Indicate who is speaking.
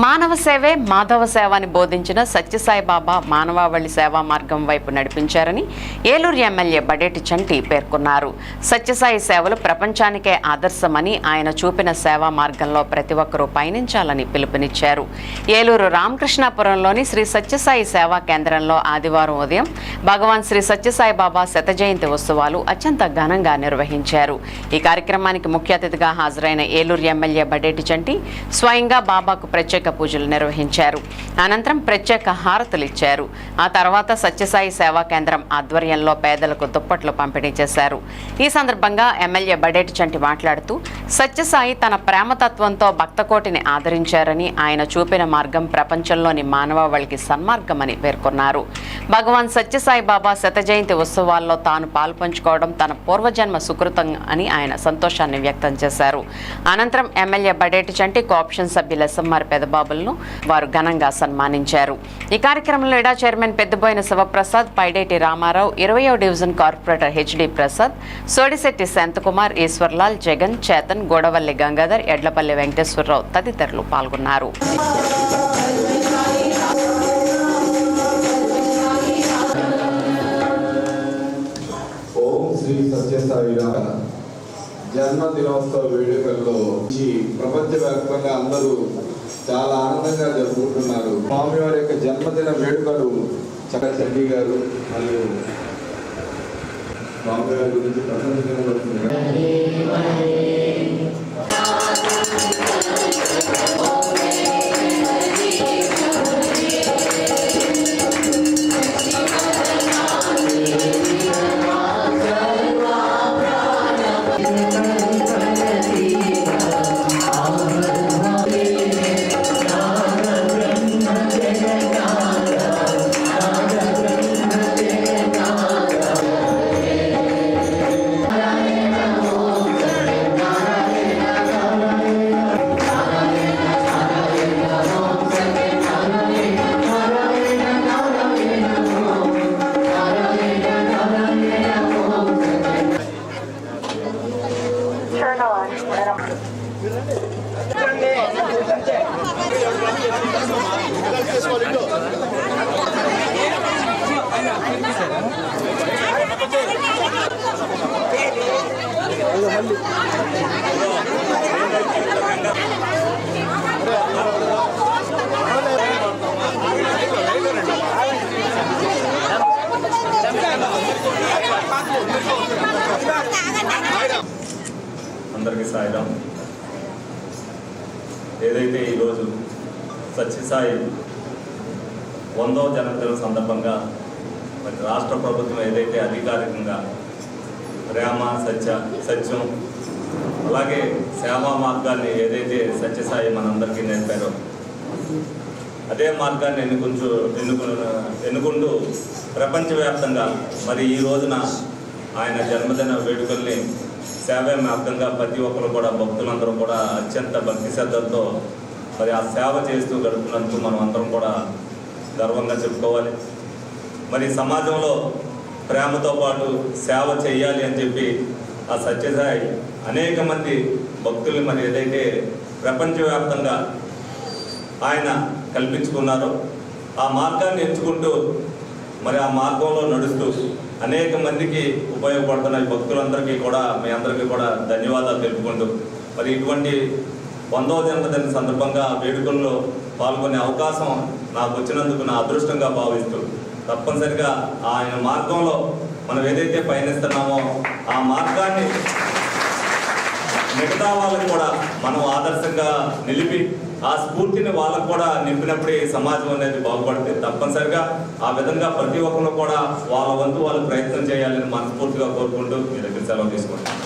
Speaker 1: మానవ సేవే మాధవ సేవ అని బోధించిన సత్యసాయిబాబా మానవావళి సేవా మార్గం వైపు నడిపించారని ఏలూరు ఎమ్మెల్యే బడేటి చంటి పేర్కొన్నారు. సత్యసాయి సేవలు ప్రపంచానికే ఆదర్శమని ఆయన చూపిన సేవా మార్గంలో ప్రతి ఒక్కరూ పయనించాలని పిలుపునిచ్చారు. ఏలూరు రామకృష్ణాపురంలోని శ్రీ సత్యసాయి సేవా కేంద్రంలో ఆదివారం ఉదయం భగవాన్ శ్రీ సత్యసాయి బాబా శత జయంతి ఉత్సవాలు అత్యంత ఘనంగా నిర్వహించారు. ఈ కార్యక్రమానికి ముఖ్య అతిథిగా హాజరైన ఏలూరు ఎమ్మెల్యే బడేటి చంటి స్వయంగా బాబాకు ప్రత్యేక పూజలు నిర్వహించారు. అనంతరం ప్రత్యేక హారతులు ఇచ్చారు. ఆ తర్వాత సత్యసాయి సేవా కేంద్రం ఆధ్వర్యంలో పేదలకు దుప్పట్లు పంపిణీ చేశారు. ఈ సందర్భంగా ఎమ్మెల్యే బడేటి చంటి మాట్లాడుతూ సత్యసాయి తన ప్రేమతత్వంతో భక్తకోటిని ఆదరించారని ఆయన చూపిన మార్గం ప్రపంచంలోని మానవాళికి సన్మార్గమని పేర్కొన్నారు. భగవాన్ సత్యసాయి బాబా శత జయంతి ఉత్సవాల్లో తాను పాల్పంచుకోవడం తన పూర్వజన్మ సుకృతం అని ఆయన సంతోషాన్ని వ్యక్తం చేశారు. అనంతరం ఎమ్మెల్యే బడేటి చంటి కోఆప్షన్ సభ్యుల ఎస్ఎంఆర్ పెదబాబులను వారు ఘనంగా సన్మానించారు. ఈ కార్యక్రమంలో ఇడా చైర్మన్ పెద్దబోయిన శివప్రసాద్ పైడేటి రామారావు ఇరవయో division corporator HD Prasad Sodisetti Santhakumar Eswarlal Jagan Chetan Godavalli Gangadhar Edlapalli Venkateswararao తదితరులు పాల్గొన్నారు.
Speaker 2: జన్మదినోత్సవ వేడుకల్లో ప్రపంచవ్యాప్తంగా అందరూ చాలా ఆనందంగా జరుపుకుంటున్నారు. స్వామివారి యొక్క జన్మదిన వేడుకలు చక్క చండీ గారు మరియు స్వామివారి గురించి ప్రశంసించబడుతుంది
Speaker 3: అందరికీ సాయిరాం. ఏదైతే ఈరోజు సత్యసాయి వందవ జన్మదిన సందర్భంగా మరి రాష్ట్ర ప్రభుత్వం ఏదైతే అధికారికంగా ప్రేమ సత్య సత్యం. అలాగే సేవా మార్గాన్ని ఏదైతే సత్యసాయి మనందరికీ నేర్పారో అదే మార్గాన్ని ఎన్నుకుంటూ ఎన్నుకు ఎన్నుకుంటూ ప్రపంచవ్యాప్తంగా మరి ఈ రోజున ఆయన జన్మదిన వేడుకల్ని సేవే మార్గంగా ప్రతి ఒక్కరు కూడా భక్తులందరూ కూడా అత్యంత భక్తి శ్రద్ధలతో మరి ఆ సేవ చేస్తూ గడుపుతున్నందుకు మనం అందరం కూడా గర్వంగా చెప్పుకోవాలి. మరి సమాజంలో ప్రేమతో పాటు సేవ చేయాలి అని చెప్పి ఆ సత్యసాయి అనేక మంది భక్తుల్ని మరి ఏదైతే ప్రపంచవ్యాప్తంగా ఆయన కల్పించుకున్నారు ఆ మార్గాన్ని ఎంచుకుంటూ మరి ఆ మార్గంలో నడుస్తూ అనేక మందికి ఉపయోగపడుతున్న ఈ భక్తులందరికీ కూడా మీ అందరికీ కూడా ధన్యవాదాలు తెలుపుకుంటూ మరి ఇటువంటి వందవ జన్మదిన సందర్భంగా వేడుకల్లో పాల్గొనే అవకాశం నాకు వచ్చినందుకు నా అదృష్టంగా భావిస్తూ తప్పనిసరిగా ఆయన మార్గంలో మనం ఏదైతే పయనిస్తున్నామో ఆ మార్గాన్ని మిగతా వాళ్ళకు కూడా మనం ఆదర్శంగా నిలిపి ఆ స్ఫూర్తిని వాళ్ళకు కూడా నింపినప్పుడే సమాజం అనేది బాగుపడుతుంది. తప్పనిసరిగా ఆ విధంగా ప్రతి ఒక్కరు కూడా వాళ్ళ వంతు వాళ్ళు ప్రయత్నం చేయాలని మనస్ఫూర్తిగా కోరుకుంటూ మీ దగ్గర సెలవు తీసుకుంటాం